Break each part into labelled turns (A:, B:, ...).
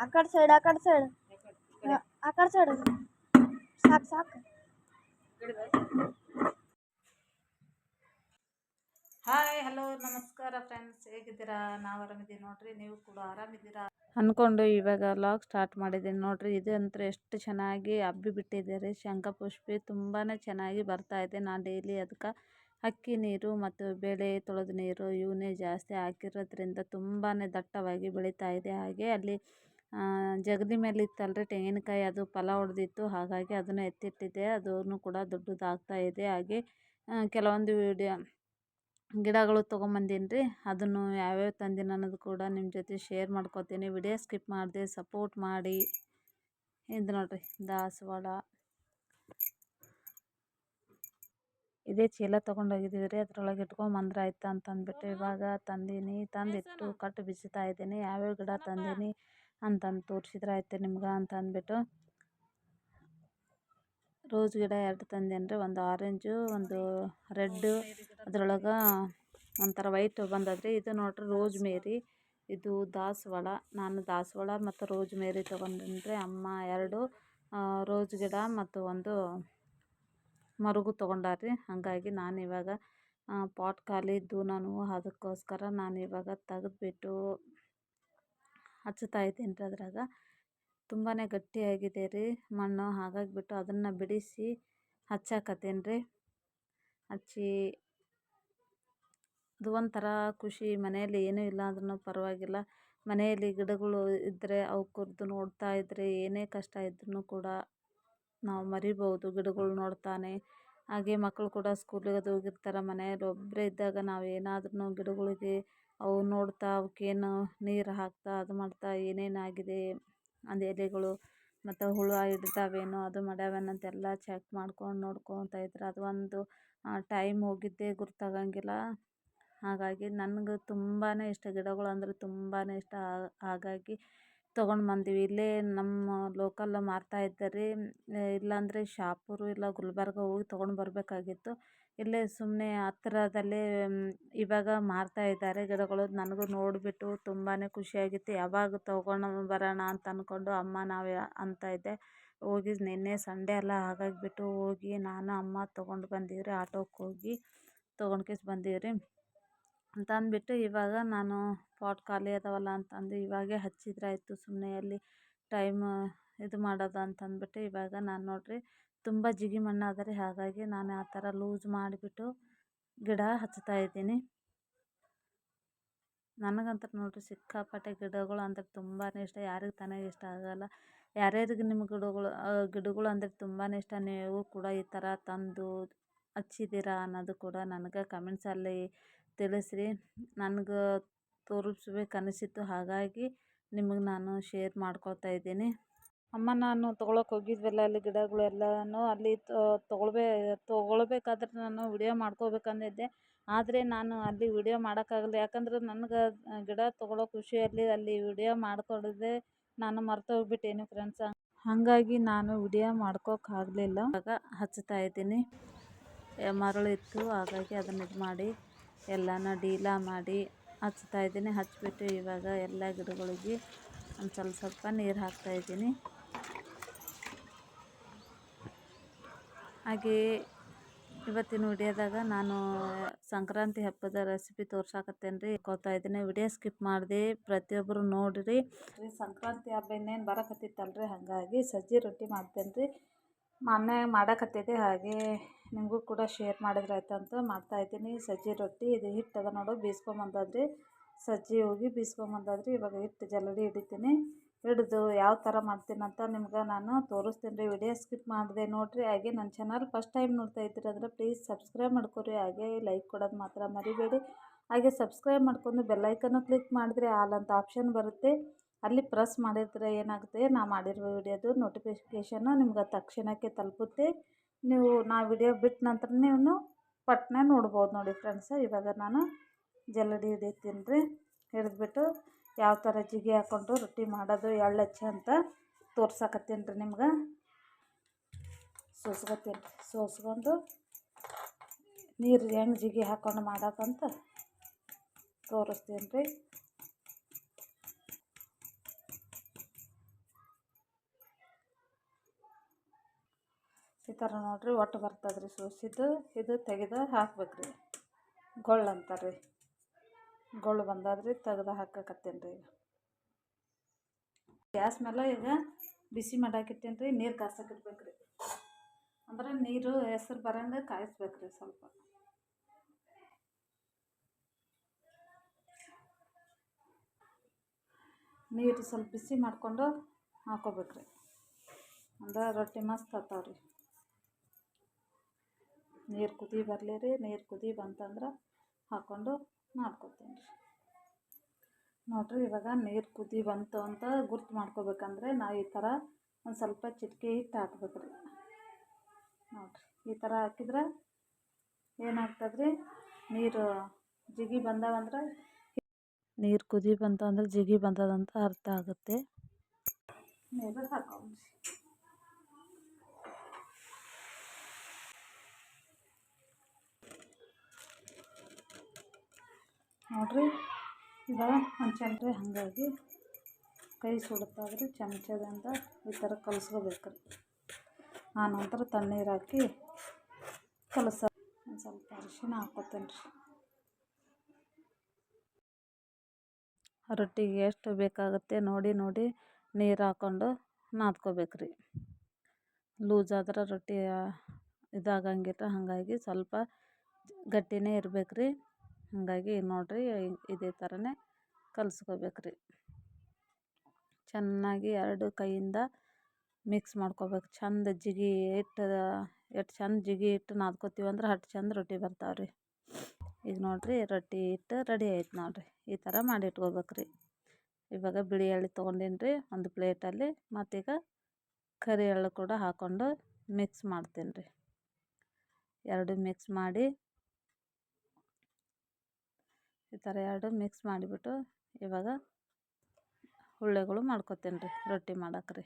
A: ಆ ಕಡೆ ಸೈಡ್ ಆ ಕಡೆ ಸೈಡ್ ಆ ಕಡೆ ಸೈಡ್ ಸಾಕು ಸಾಕು.
B: ಹಾಯ್ ಹಲೋ ನಮಸ್ಕಾರ ಫ್ರೆಂಡ್ಸ್ ಹೇಗಿದ್ದೀರಾ? ನಾವು ಆರಾಮಿದ್ದೀವಿ ನೋಡ್ರಿ ನೀವು ಕೂಡ ಆರಾಮಿದ್ದೀರಾ? ಅಂದ್ಕೊಂಡು ಇವಾಗ ಲಾಗ್ ಸ್ಟಾರ್ಟ್ ಮಾಡಿದ್ದೀನಿ ನೋಡ್ರಿ ಇದು ಅಂತೂ ಎಷ್ಟು ಚೆನ್ನಾಗಿ ಹಬ್ಬಿ ಬಿಟ್ಟಿದೆ ರೀ ಶಂಖಪುಷ್ಪಿ ತುಂಬಾ ಚೆನ್ನಾಗಿ ಬರ್ತಾ ಇದೆ. ನಾನು ಡೈಲಿ ಅದಕ್ಕೆ ಅಕ್ಕಿ ನೀರು ಮತ್ತು ಬೇಳೆ ತೊಳೆದ ನೀರು ಇವನ್ನೇ ಜಾಸ್ತಿ ಹಾಕಿರೋದ್ರಿಂದ ತುಂಬಾ ದಟ್ಟವಾಗಿ ಬೆಳೀತಾ ಇದೆ. ಹಾಗೆ ಅಲ್ಲಿ ಜಗಲಿ ಮೇಲೆ ಇತ್ತಲ್ರಿ ತೆಂಗಿನಕಾಯಿ. ಅದು ಫಲ ಹೊಡೆದಿತ್ತು ಹಾಗಾಗಿ ಅದನ್ನು ಎತ್ತಿಟ್ಟಿದ್ದೆ. ಅದನ್ನು ಕೂಡ ದೊಡ್ಡದಾಗ್ತಾ ಇದೆ. ಹಾಗೆ ಕೆಲವೊಂದು ವಿಡಿಯೋ ಗಿಡಗಳು ತೊಗೊಂಬಂದೀನಿ ರೀ ಅದನ್ನು ಯಾವ್ಯಾವ ತಂದೀನಿ ಅನ್ನೋದು ಕೂಡ ನಿಮ್ಮ ಜೊತೆ ಶೇರ್ ಮಾಡ್ಕೊತೀನಿ. ವಿಡಿಯೋ ಸ್ಕಿಪ್ ಮಾಡಿದೆ ಸಪೋರ್ಟ್ ಮಾಡಿ. ಇದು ನೋಡಿರಿ ದಾಸವಾಳ. ಇದೇ ಚೀಲ ತೊಗೊಂಡೋಗಿದ್ದೀವಿ ರೀ ಅದ್ರೊಳಗೆ ಇಟ್ಕೊಂಬಂದ್ರೆ ಆಯ್ತು ಅಂತ ಅಂದ್ಬಿಟ್ಟು ಇವಾಗ ತಂದೀನಿ. ತಂದಿಟ್ಟು ಕಟ್ಟು ಬಿಚ್ಚುತ್ತಾ ಇದ್ದೀನಿ. ಯಾವ್ಯಾವ ಗಿಡ ತಂದೀನಿ. ಅಂತಂದು ತೋರಿಸಿದ್ರೆ ಆಯ್ತು ನಿಮ್ಗೆ ಅಂತ ಅಂದ್ಬಿಟ್ಟು. ರೋಸ್ ಗಿಡ ಎರಡು ತಂದೇನ್ರಿ, ಒಂದು ಆರೆಂಜು, ಒಂದು ರೆಡ್ಡು. ಅದ್ರೊಳಗೆ ಒಂಥರ ವೈಟ್ ಬಂದದ್ರಿ. ಇದು ನೋಡ್ರಿ ರೋಸ್ ಮೇರಿ ಇದು ದಾಸವಾಳ. ನಾನು ದಾಸವಾಳ ಮತ್ತು ರೋಸ್ ಮೇರಿ ತೊಗೊಂಡೇನಿ ಅಮ್ಮ ಎರಡು ರೋಜ್ ರೋಸ್ ಗಿಡ ಮತ್ತು ಒಂದು ಮರುಗು ತೊಗೊಂಡಾರ್ರಿ. ಹಾಗಾಗಿ ನಾನು ಇವಾಗ ಪಾಟ್ ಖಾಲಿ ಇದ್ದು ನಾನು ಅದಕ್ಕೋಸ್ಕರ ನಾನು ಇವಾಗ ತೆಗೆದ್ಬಿಟ್ಟು ಹಚ್ಚುತ್ತಾ ಇದ್ದೀನಿ ರೀ ಅದ್ರಾಗ. ತುಂಬಾ ಗಟ್ಟಿಯಾಗಿದೆ ರೀ ಮಣ್ಣು ಹಾಗಾಗಿಬಿಟ್ಟು ಅದನ್ನು ಬಿಡಿಸಿ ಹಚ್ಚಾಕತ್ತೀನಿ ರೀ. ಹಚ್ಚಿ ಅದು ಒಂಥರ ಖುಷಿ, ಮನೆಯಲ್ಲಿ ಏನೂ ಇಲ್ಲ ಅಂದ್ರೂ ಪರವಾಗಿಲ್ಲ. ಮನೆಯಲ್ಲಿ ಗಿಡಗಳು ಇದ್ದರೆ ಅವು ಕುರ್ದು ನೋಡ್ತಾ ಇದ್ದರೆ ಏನೇ ಕಷ್ಟ ಇದ್ರೂ ಕೂಡ ನಾವು ಮರಿಬೋದು ಗಿಡಗಳು ನೋಡ್ತಾನೆ. ಹಾಗೆ ಮಕ್ಕಳು ಕೂಡ ಸ್ಕೂಲಿಗೆ ಅದು ಹೋಗಿರ್ತಾರೆ, ಮನೆಯಲ್ಲಿ ಒಬ್ಬರೇ ಇದ್ದಾಗ ನಾವು ಏನಾದ್ರೂ ಗಿಡಗಳಿಗೆ ಅವು ನೋಡ್ತಾ ಅವಕ್ಕೇನು ನೀರು ಹಾಕ್ತಾ ಅದು ಮಾಡ್ತಾ ಏನೇನಾಗಿದೆ ಅದು ಎಲೆಗಳು ಮತ್ತು ಹುಳು ಹಿಡ್ದಾವೇನು ಅದು ಮಾಡ್ಯಾವೇನೋ ಅಂತೆಲ್ಲ ಚೆಕ್ ಮಾಡ್ಕೊಂಡು ನೋಡ್ಕೊತಾ ಇದ್ರೆ. ಅದು ಒಂದು ಟೈಮ್ ಹೋಗಿದ್ದೇ ಗೊತ್ತಾಗಂಗಿಲ್ಲ ಹಾಗಾಗಿ ನನ್ಗೆ ತುಂಬಾ ಇಷ್ಟ ಗಿಡಗಳು ಅಂದರೆ ತುಂಬಾ ಇಷ್ಟ ಹಾಗಾಗಿ ತೊಗೊಂಡು ಬಂದೀವಿ. ಇಲ್ಲೇ ನಮ್ಮ ಲೋಕಲ್ ಮಾರ್ತಾ ಇದ್ದಾರೆ. ಇಲ್ಲಾಂದರೆ ಶಾಪುರು ಇಲ್ಲ ಗುಲ್ಬರ್ಗ ಹೋಗಿ ತೊಗೊಂಡು ಬರಬೇಕಾಗಿತ್ತು. ಇಲ್ಲೇ ಸುಮ್ಮನೆ ಹತ್ರದಲ್ಲೇ ಇವಾಗ ಮಾರ್ತಾ ಇದ್ದಾರೆ ಗಿಡಗಳು. ನನಗೂ ನೋಡಿಬಿಟ್ಟು ತುಂಬಾ ಖುಷಿಯಾಗಿತ್ತು. ಯಾವಾಗ ತೊಗೊಂಡು ಬರೋಣ ಅಂತ ಅಂದ್ಕೊಂಡು ಅಮ್ಮ ನಾವು ಅಂತ ಇದ್ದೆ. ಹೋಗಿ ನಿನ್ನೆ ಸಂಡೇ ಅಲ್ಲ ಹಾಗಾಗಿಬಿಟ್ಟು ಹೋಗಿ ನಾನು ಅಮ್ಮ ತೊಗೊಂಡು ರೀ ಆಟೋಕ್ಕೆ ಹೋಗಿ ತೊಗೊಂಡು ಕೇಸ್ ಬಂದೀವಿ ರೀ ಅಂತ ಅಂದ್ಬಿಟ್ಟು ಇವಾಗ ನಾನು ಪಾಟ್ ಖಾಲಿ ಅದಾವಲ್ಲ ಅಂತಂದು ಇವಾಗೇ ಹಚ್ಚಿದ್ರೆ ಆಯಿತು ಸುಮ್ಮನೆ ಅಲ್ಲಿ ಟೈಮ್ ಇದು ಮಾಡೋದು ಅಂತಂದ್ಬಿಟ್ಟು ಇವಾಗ ನಾನು ನೋಡಿರಿ ತುಂಬ ಜಿಗಿ ಮಣ್ಣು ಅದ ರೀ ಹಾಗಾಗಿ ನಾನು ಆ ಥರ ಲೂಸ್ ಮಾಡಿಬಿಟ್ಟು ಗಿಡ ಹಚ್ತಾ ಇದ್ದೀನಿ. ನನಗಂತೂ ನೋಡಿರಿ ಸಿಕ್ಕಾಪಟ್ಟೆ ಗಿಡಗಳು ಅಂದ್ರೆ ತುಂಬಾ ಇಷ್ಟ. ಯಾರಿಗೆ ತಾನೇ ಇಷ್ಟ ಆಗೋಲ್ಲ. ಯಾರ್ಯಾರಿಗೆ ನಿಮ್ಮ ಗಿಡಗಳು ಗಿಡಗಳು ಅಂದರೆ ತುಂಬಾ ಇಷ್ಟ, ನೀವು ಕೂಡ ಈ ಥರ ತಂದು ಹಚ್ಚಿದ್ದೀರಾ ಅನ್ನೋದು ಕೂಡ ನನಗೆ ಕಮೆಂಟ್ಸಲ್ಲಿ ತಿಳಿಸ್ರಿ. ನನ್ಗೆ ತೋರಿಸ್ಬೇಕು ಅನಿಸಿತ್ತು. ಹಾಗಾಗಿ ನಿಮಗೆ ನಾನು ಶೇರ್ ಮಾಡ್ಕೊಳ್ತಾ ಇದ್ದೀನಿ. ಅಮ್ಮ, ನಾನು ತೊಗೊಳಕ್ಕೆ ಹೋಗಿದ್ವಲ್ಲ ಅಲ್ಲಿ ಗಿಡಗಳು ಎಲ್ಲನೂ ಅಲ್ಲಿ ತೊಗೊಳ್ಬೇ, ತೊಗೊಳ್ಬೇಕಾದ್ರೆ ನಾನು ವಿಡಿಯೋ ಮಾಡ್ಕೋಬೇಕಂದಿದ್ದೆ ಆದರೆ ನಾನು ಅಲ್ಲಿ ವಿಡಿಯೋ ಮಾಡೋಕ್ಕಾಗಲ್ಲ ಯಾಕಂದ್ರೆ ನನಗೆ ಗಿಡ ತೊಗೊಳ್ಳೋ ಖುಷಿಯಲ್ಲಿ ಅಲ್ಲಿ ವಿಡಿಯೋ ಮಾಡಿಕೊಡದೆ ನಾನು ಮರ್ತೋಗ್ಬಿಟ್ಟೇನಿ ಫ್ರೆಂಡ್ಸ ಹಾಗಾಗಿ ನಾನು ವಿಡಿಯೋ ಮಾಡ್ಕೋಕ್ಕಾಗಲಿಲ್ಲ ಆಗ ಹಚ್ತಾ ಇದ್ದೀನಿ. ಮರಳಿತ್ತು. ಹಾಗಾಗಿ ಅದನ್ನು ಇದು ಮಾಡಿ ಎಲ್ಲನ ಡೀಲ ಮಾಡಿ ಹಚ್ತಾ ಇದ್ದೀನಿ. ಹಚ್ಬಿಟ್ಟು ಇವಾಗ ಎಲ್ಲ ಗಿಡಗಳಿಗೆ ಒಂದು ಸ್ವಲ್ಪ ಸ್ವಲ್ಪ ನೀರು ಹಾಕ್ತಾ ಇದ್ದೀನಿ. ಹಾಗೆ ಇವತ್ತಿನ ವಿಡಿಯೋದಾಗ ನಾನು ಸಂಕ್ರಾಂತಿ ಹಬ್ಬದ ರೆಸಿಪಿ ತೋರ್ಸಾಕತ್ತೇನೆ ರೀ ಕೊಡ್ತಾ ಇದ್ದೀನಿ. ವಿಡಿಯೋ ಸ್ಕಿಪ್ ಮಾಡಿದೆ. ಪ್ರತಿಯೊಬ್ಬರು ನೋಡಿರಿ. ಸಂಕ್ರಾಂತಿ ಹಬ್ಬ ಇನ್ನೇನು ಬರಕತ್ತಿತ್ತಲ್ರಿ? ಹಾಗಾಗಿ ಸಜ್ಜಿ ರೊಟ್ಟಿ ಮಾಡ್ತೇನೆ ರೀ ಮನ್ಯಾಗ ಮಾಡಕತ್ತಿದ್ದೆ, ಹಾಗೆ ನಿಮಗೂ ಕೂಡ ಶೇರ್ ಮಾಡಿದ್ರೆ ಆಯ್ತು ಅಂತ ಮಾಡ್ತಾಯಿದ್ದೀನಿ ಸಜ್ಜಿ ರೊಟ್ಟಿ, ಇದು ಹಿಟ್ಟು ಅದ ನೋಡು, ಬೀಸ್ಕೊಂಬಂದದ್ರಿ. ಸಜ್ಜಿ ಹೋಗಿ ಬೀಸ್ಕೊಂಬಂದದ್ರಿ, ಇವಾಗ ಹಿಟ್ಟು ಜಲ್ಲಡಿ ಹಿಡಿತೀನಿ. ಹಿಡಿದು ಯಾವ ಥರ ಮಾಡ್ತೀನಿ ಅಂತ ನಿಮ್ಗೆ ನಾನು ತೋರಿಸ್ತೀನಿ. ರೀ ವಿಡಿಯೋ ಸ್ಕಿಪ್ ಮಾಡಿದೆ ನೋಡಿರಿ. ಹಾಗೆ ನನ್ನ ಚಾನಲ್ ಫಸ್ಟ್ ಟೈಮ್ ನೋಡ್ತಾ ಇದ್ದೀರಿ ಅಂದರೆ ಪ್ಲೀಸ್ ಸಬ್ಸ್ಕ್ರೈಬ್ ಮಾಡ್ಕೊರಿ. ಹಾಗೆ ಲೈಕ್ ಕೊಡೋದು ಮಾತ್ರ ಮರಿಬೇಡಿ. ಹಾಗೆ ಸಬ್ಸ್ಕ್ರೈಬ್ ಮಾಡ್ಕೊಂಡು ಬೆಲ್ಲೈಕನ್ನು ಕ್ಲಿಕ್ ಮಾಡಿದ್ರೆ ಆಲ್ ಅಂತ ಆಪ್ಷನ್ ಬರುತ್ತೆ. ಅಲ್ಲಿ ಪ್ರೆಸ್ ಮಾಡಿದ್ರೆ ಏನಾಗುತ್ತೆ? ನಾ ಮಾಡಿರುವ ವಿಡಿಯೋದು ನೋಟಿಫಿಕೇಷನ್ನು ನಿಮ್ಗೆ ತಕ್ಷಣಕ್ಕೆ ತಲುಪುತ್ತೆ. ನೀವು, ನಾ ವಿಡಿಯೋ ಬಿಟ್ಟ ನಂತರ ನೀವು ಪಟ್ನೆ ನೋಡ್ಬೋದು ನೋಡಿ ಫ್ರೆಂಡ್ಸ್ ಇವಾಗ ನಾನು ಜಲ್ಲಡಿ ಹಿಡಿತೀನಿ ರೀ ಹಿಡಿದ್ಬಿಟ್ಟು ಯಾವ ಥರ ಜಿಗಿ ಹಾಕ್ಕೊಂಡು ರೊಟ್ಟಿ ಮಾಡೋದು ಎಳ್ಳು ಹಚ್ಚಿ ಅಂತ ತೋರ್ಸಕತ್ತೀನಿ ರೀ ನಿಮ್ಗೆ. ಸೋಸ್ಕೊತೀನಿ ಸೋಸ್ಕೊಂಡು ನೀರು ಹೆಂಗೆ ಜಿಗಿ ಹಾಕ್ಕೊಂಡು ಮಾಡೋದಂತ ತೋರಿಸ್ತೀನಿ ರೀ. ಥರ ನೋಡಿರಿ, ಒಟ್ಟು ಬರ್ತದೆ ರೀ ಸೋಸಿದ್ದು ಇದು ತೆಗೆದು ಹಾಕ್ಬೇಕು ರೀ ಗೊಳ್ಳು ಅಂತಾರೆ ರೀ ಗೊಳ್ಳು ಬಂದದ್ರಿ ತೆಗ್ದು ಹಾಕಕತ್ತೀನಿ ರೀ ಈಗ. ಗ್ಯಾಸ್ ಮೇಲೆ ಈಗ ಬಿಸಿ ಮಾಡಾಕಿಟ್ಟೇನಿ ರೀ ನೀರು ಕಾಸಕ್ಕೆ ಇಡ್ಬೇಕು ರೀ ಅಂದ್ರೆ ನೀರು ಹೆಸರು ಬರಂಗೆ ಕಾಯಿಸ್ಬೇಕು ರೀ ಸ್ವಲ್ಪ. ನೀರು ಸ್ವಲ್ಪ ಬಿಸಿ ಮಾಡಿಕೊಂಡು ಹಾಕೋಬೇಕು ರೀ ಅಂದ್ರೆ ರೊಟ್ಟಿ ಮಸ್ತ್ ಆಗ್ತಾವೆ ರೀ ನೀರು ಕುದಿ ಬರಲಿ ರೀ, ನೀರು ಕುದಿ ಬಂತಂದ್ರೆ ಹಾಕ್ಕೊಂಡು ಮಾಡ್ಕೊತೀನಿ ರೀ. ನೋಡಿರಿ, ಇವಾಗ ನೀರು ಕುದಿ ಬಂತು ಅಂತ ಗುರ್ತು ಮಾಡ್ಕೋಬೇಕಂದ್ರೆ ನಾವು ಈ ಥರ ಒಂದು ಸ್ವಲ್ಪ ಚಿಟಿಕೆ ಹಿಟ್ಟು ಹಾಕ್ಬೇಕು ರೀ ನೋಡಿರಿ, ಈ ಥರ ಹಾಕಿದ್ರೆ ಏನಾಗ್ತದೆ ರೀ ನೀರು ಜಿಗಿ ಬಂದವಂದ್ರೆ ನೀರು ಕುದಿ ಬಂತು ಅಂದ್ರೆ ಜಿಗಿ ಬಂದದಂತ ಅರ್ಥ ಆಗುತ್ತೆ. ನೀರು ಹಾಕೊಂಡ್ರಿ ನೋಡಿರಿ ಇವಾಗ ಒಂದು ಚಮಚ ಹಾಗಾಗಿ ಕೈ ಸುಡುತ್ತಾದ್ರೆ ಚಮಚದಿಂದ ಈ ಥರ ಕಲಸ್ಕೋಬೇಕ್ರಿ. ಆ ನಂತರ ತಣ್ಣೀರು ಹಾಕಿ ಕಲಸ. ಒಂದು ಸ್ವಲ್ಪ ಅರಿಶಿನ ಹಾಕ್ಕೊತೇನೆ ರೀ ರೊಟ್ಟಿಗೆ ಎಷ್ಟು ಬೇಕಾಗುತ್ತೆ ನೋಡಿ ನೋಡಿ ನೀರು ಹಾಕ್ಕೊಂಡು ನಾದ್ಕೋಬೇಕು ರೀ ಲೂಸ್ ಆದ್ರೆ ರೊಟ್ಟಿ ಇದಾಗಂಗಿಲ್ಲ, ಹಾಗಾಗಿ ಸ್ವಲ್ಪ ಗಟ್ಟಿನೇ ಇರ್ಬೇಕು ರೀ ಹಾಗಾಗಿ ನೋಡಿರಿ ಇದೇ ಥರನೇ ಕಲಿಸ್ಕೋಬೇಕು ರೀ ಚೆನ್ನಾಗಿ ಎರಡು ಕೈಯಿಂದ ಮಿಕ್ಸ್ ಮಾಡ್ಕೋಬೇಕು. ಚೆಂದ ಜಿಗಿ ಇಟ್ಟು ಎಷ್ಟು ಚಂದ ಜಿಗಿ ಇಟ್ಟು ನಾದ್ಕೋತೀವಿ ಅಂದ್ರೆ ಅಷ್ಟು ಚೆಂದ ರೊಟ್ಟಿ ಬರ್ತಾವೆ ರೀ ಈಗ ನೋಡಿರಿ ರೊಟ್ಟಿ ಇಟ್ಟು ರೆಡಿ ಆಯ್ತು ನೋಡಿರಿ. ಈ ಥರ ಮಾಡಿ ಇಟ್ಕೋಬೇಕು ರೀ ಇವಾಗ ಬಿಳಿ ಎಳ್ಳು ತೊಗೊಂಡೀನಿ ರೀ ಒಂದು ಪ್ಲೇಟಲ್ಲಿ. ಮತ್ತೀಗ ಕರಿ ಎಳ್ಳು ಕೂಡ ಹಾಕ್ಕೊಂಡು ಮಿಕ್ಸ್ ಮಾಡ್ತೀನಿ ರೀ ಎರಡು ಮಿಕ್ಸ್ ಮಾಡಿ ಈ ಥರ ಎರಡು ಮಿಕ್ಸ್ ಮಾಡಿಬಿಟ್ಟು ಇವಾಗ ಉಳ್ಳೆಗಳು ಮಾಡ್ಕೊತೀನಿ ರೀ, ರೊಟ್ಟಿ ಮಾಡಕ್ಕೆ ರೀ.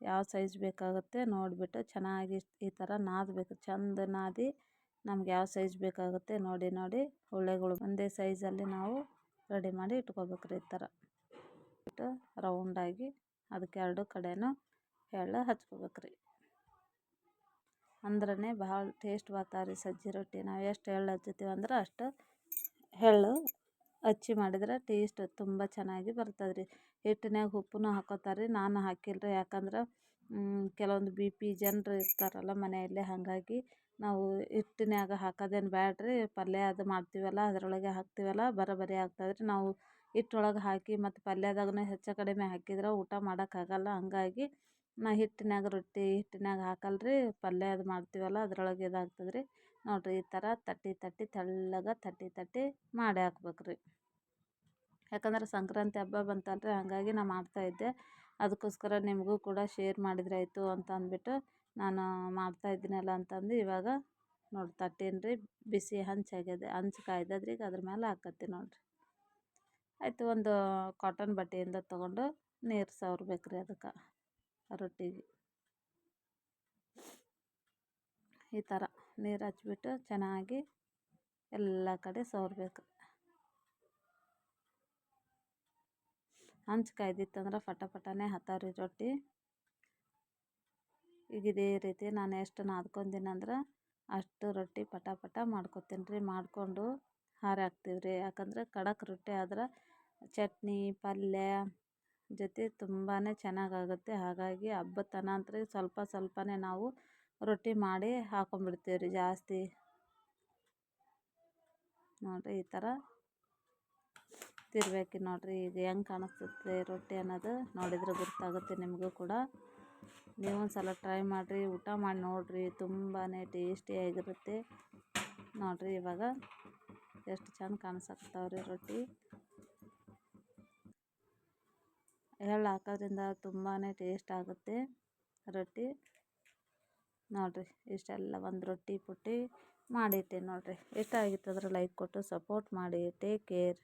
B: ಯಾವ ಸೈಜ್ ಬೇಕಾಗುತ್ತೆ ನೋಡಿಬಿಟ್ಟು ಚೆನ್ನಾಗಿ ಈ ಥರ ನಾದಬೇಕು, ಚಂದ ನಾದಿ ನಮ್ಗೆ ಯಾವ ಸೈಜ್ ಬೇಕಾಗುತ್ತೆ ನೋಡಿ ನೋಡಿ ಉಳ್ಳೆಗಳು ಒಂದೇ ಸೈಜಲ್ಲಿ ನಾವು ರೆಡಿ ಮಾಡಿ ಇಟ್ಕೋಬೇಕು ರೀ ಈ ಥರ. ಇಟ್ಟು ರೌಂಡಾಗಿ ಅದಕ್ಕೆ ಎರಡು ಕಡೆನೂ ಎಳ್ಳು ಹಚ್ಕೋಬೇಕು ರೀ. ಅಂದ್ರೇ ಭಾಳ ಟೇಸ್ಟ್ ಬರ್ತಾವೆ ರೀ ಸಜ್ಜಿ ರೊಟ್ಟಿ. ನಾವು ಎಷ್ಟು ಎಳ್ಳು ಹಚ್ತೀವಿ ಅಂದ್ರೆ ಅಷ್ಟು ಎಳ್ಳು ಹಚ್ಚಿ ಮಾಡಿದ್ರೆ ಟೇಸ್ಟ್ ತುಂಬ ಚೆನ್ನಾಗಿ ಬರ್ತದೆ ರೀ ಹಿಟ್ಟಿನ್ಯಾಗ ಉಪ್ಪುನೂ ಹಾಕೋತಾರೆ ರೀ ನಾನು ಹಾಕಿಲ್ಲ ರೀ ಯಾಕಂದ್ರೆ ಕೆಲವೊಂದು ಬಿ ಪಿ ಜನರು ಇರ್ತಾರಲ್ಲ ಮನೆಯಲ್ಲಿ, ಹಾಗಾಗಿ ನಾವು ಹಿಟ್ಟಿನ್ಯಾಗ ಹಾಕೋದೇನು ಬ್ಯಾಡ ರೀ ಪಲ್ಯ ಅದು ಮಾಡ್ತೀವಲ್ಲ, ಅದರೊಳಗೆ ಹಾಕ್ತೀವಲ್ಲ ಬರೋಬ್ಬರಿ ಆಗ್ತದೆ ರೀ ನಾವು ಹಿಟ್ಟೊಳಗೆ ಹಾಕಿ ಮತ್ತು ಪಲ್ಯದಾಗೂ ಹೆಚ್ಚು ಕಡಿಮೆ ಹಾಕಿದ್ರೆ ಊಟ ಮಾಡೋಕ್ಕಾಗಲ್ಲ. ಹಂಗಾಗಿ ನಾ ಹಿಟ್ಟಿನ್ಯಾಗ ರೊಟ್ಟಿ ಹಿಟ್ಟಿನ್ಯಾಗ ಹಾಕಲ್ಲ ರೀ ಪಲ್ಯ ಅದು ಮಾಡ್ತೀವಲ್ಲ, ಅದರೊಳಗೆ ಇದಾಗ್ತದೆ ರೀ ನೋಡಿರಿ ಈ ಥರ ತಟ್ಟಿ ತಟ್ಟಿ ತೆಳ್ಳಗೆ ತಟ್ಟಿ ತಟ್ಟಿ ಮಾಡಿ ಹಾಕ್ಬೇಕು ರೀ ಯಾಕಂದ್ರೆ ಸಂಕ್ರಾಂತಿ ಹಬ್ಬ ಬಂತಲ್ಲ ರೀ ಹಾಗಾಗಿ ನಾನು ಮಾಡ್ತಾಯಿದ್ದೆ ಅದಕ್ಕೋಸ್ಕರ ನಿಮಗೂ ಕೂಡ ಶೇರ್ ಮಾಡಿದ್ರಾಯ್ತು ಅಂತ ಅಂದ್ಬಿಟ್ಟು ನಾನು ಮಾಡ್ತಾಯಿದ್ದೀನಲ್ಲ ಅಂತಂದು ಇವಾಗ ನೋಡಿ ತಟ್ಟೀನಿ ರೀ ಬಿಸಿ ಹಂಚಾಗ್ಯದ ಹಂಚು ಕಾಯ್ದದ್ರಿ, ಈಗ ಅದ್ರ ಮೇಲೆ ಹಾಕತ್ತೀನಿ ನೋಡಿರಿ. ಆಯಿತು, ಒಂದು ಕಾಟನ್ ಬಟ್ಟೆಯಿಂದ ತೊಗೊಂಡು ನೀರು ಸವರ್ಬೇಕು ಅದಕ್ಕೆ, ರೊಟ್ಟಿಗೆ. ಈ ಥರ. ನೀರು ಹಚ್ಬಿಟ್ಟು ಚೆನ್ನಾಗಿ ಎಲ್ಲ ಕಡೆ ಸವ್ರ್ಬೇಕು. ಹಂಚು ಕಾಯ್ದಿತ್ತಂದ್ರೆ ಪಟ ಪಟನೆ ಹತ್ತಾವ್ರಿ ರೊಟ್ಟಿ. ಈಗ ಇದೇ ರೀತಿ ನಾನು ಎಷ್ಟು ನಾದ್ಕೊಂತೀನಿ ಅಂದ್ರೆ ಅಷ್ಟು ರೊಟ್ಟಿ ಪಟ ಪಟ ಮಾಡ್ಕೊತೀನಿ ರೀ ಮಾಡಿಕೊಂಡು ಹಾರ ಹಾಕ್ತೀವಿ ರೀ ಯಾಕಂದ್ರೆ ಖಡಕ್ ರೊಟ್ಟಿ ಆದ್ರೆ ಚಟ್ನಿ, ಪಲ್ಯ ಜೊತೆ ತುಂಬಾ ಚೆನ್ನಾಗಾಗುತ್ತೆ ಹಾಗಾಗಿ ಹಬ್ಬದ ತನ ಅಂತ ಸ್ವಲ್ಪ ಸ್ವಲ್ಪನೇ ನಾವು ರೊಟ್ಟಿ ಮಾಡಿ ಹಾಕೊಂಡ್ಬಿಡ್ತೀವಿ ರೀ ಜಾಸ್ತಿ. ನೋಡಿರಿ ಈ ಥರ ತಿರ್ಬೇಕು ನೋಡಿರಿ ಈಗ ಹೆಂಗೆ ಕಾಣಿಸ್ತದೆ ರೊಟ್ಟಿ ಅನ್ನೋದು. ನೋಡಿದರೆ ಗೊತ್ತಾಗುತ್ತೆ ನಿಮಗೂ ಕೂಡ. ನೀವು ಒಂದು ಸಲ ಟ್ರೈ ಮಾಡಿರಿ, ಊಟ ಮಾಡಿ ನೋಡಿರಿ ತುಂಬಾ ಟೇಸ್ಟಿಯಾಗಿರುತ್ತೆ ನೋಡಿರಿ ಇವಾಗ ಎಷ್ಟು ಚೆಂದ ಕಾಣಿಸಕ್ತಾವ್ರಿ ರೊಟ್ಟಿ. ಎಳ್ಳು ಹಾಕೋದ್ರಿಂದ ತುಂಬಾ ಟೇಸ್ಟ್ ಆಗುತ್ತೆ ರೊಟ್ಟಿ. ನೋಡಿರಿ, ಇಷ್ಟೆಲ್ಲ ಒಂದು ರೊಟ್ಟಿ ಪುಟ್ಟಿ ಮಾಡಿಟ್ಟೆ ನೋಡಿರಿ. ಇಷ್ಟ ಆಗಿತ್ತಂದ್ರೆ ಲೈಕ್ ಕೊಟ್ಟು ಸಪೋರ್ಟ್ ಮಾಡಿ ಟೇಕ್ ಕೇರ್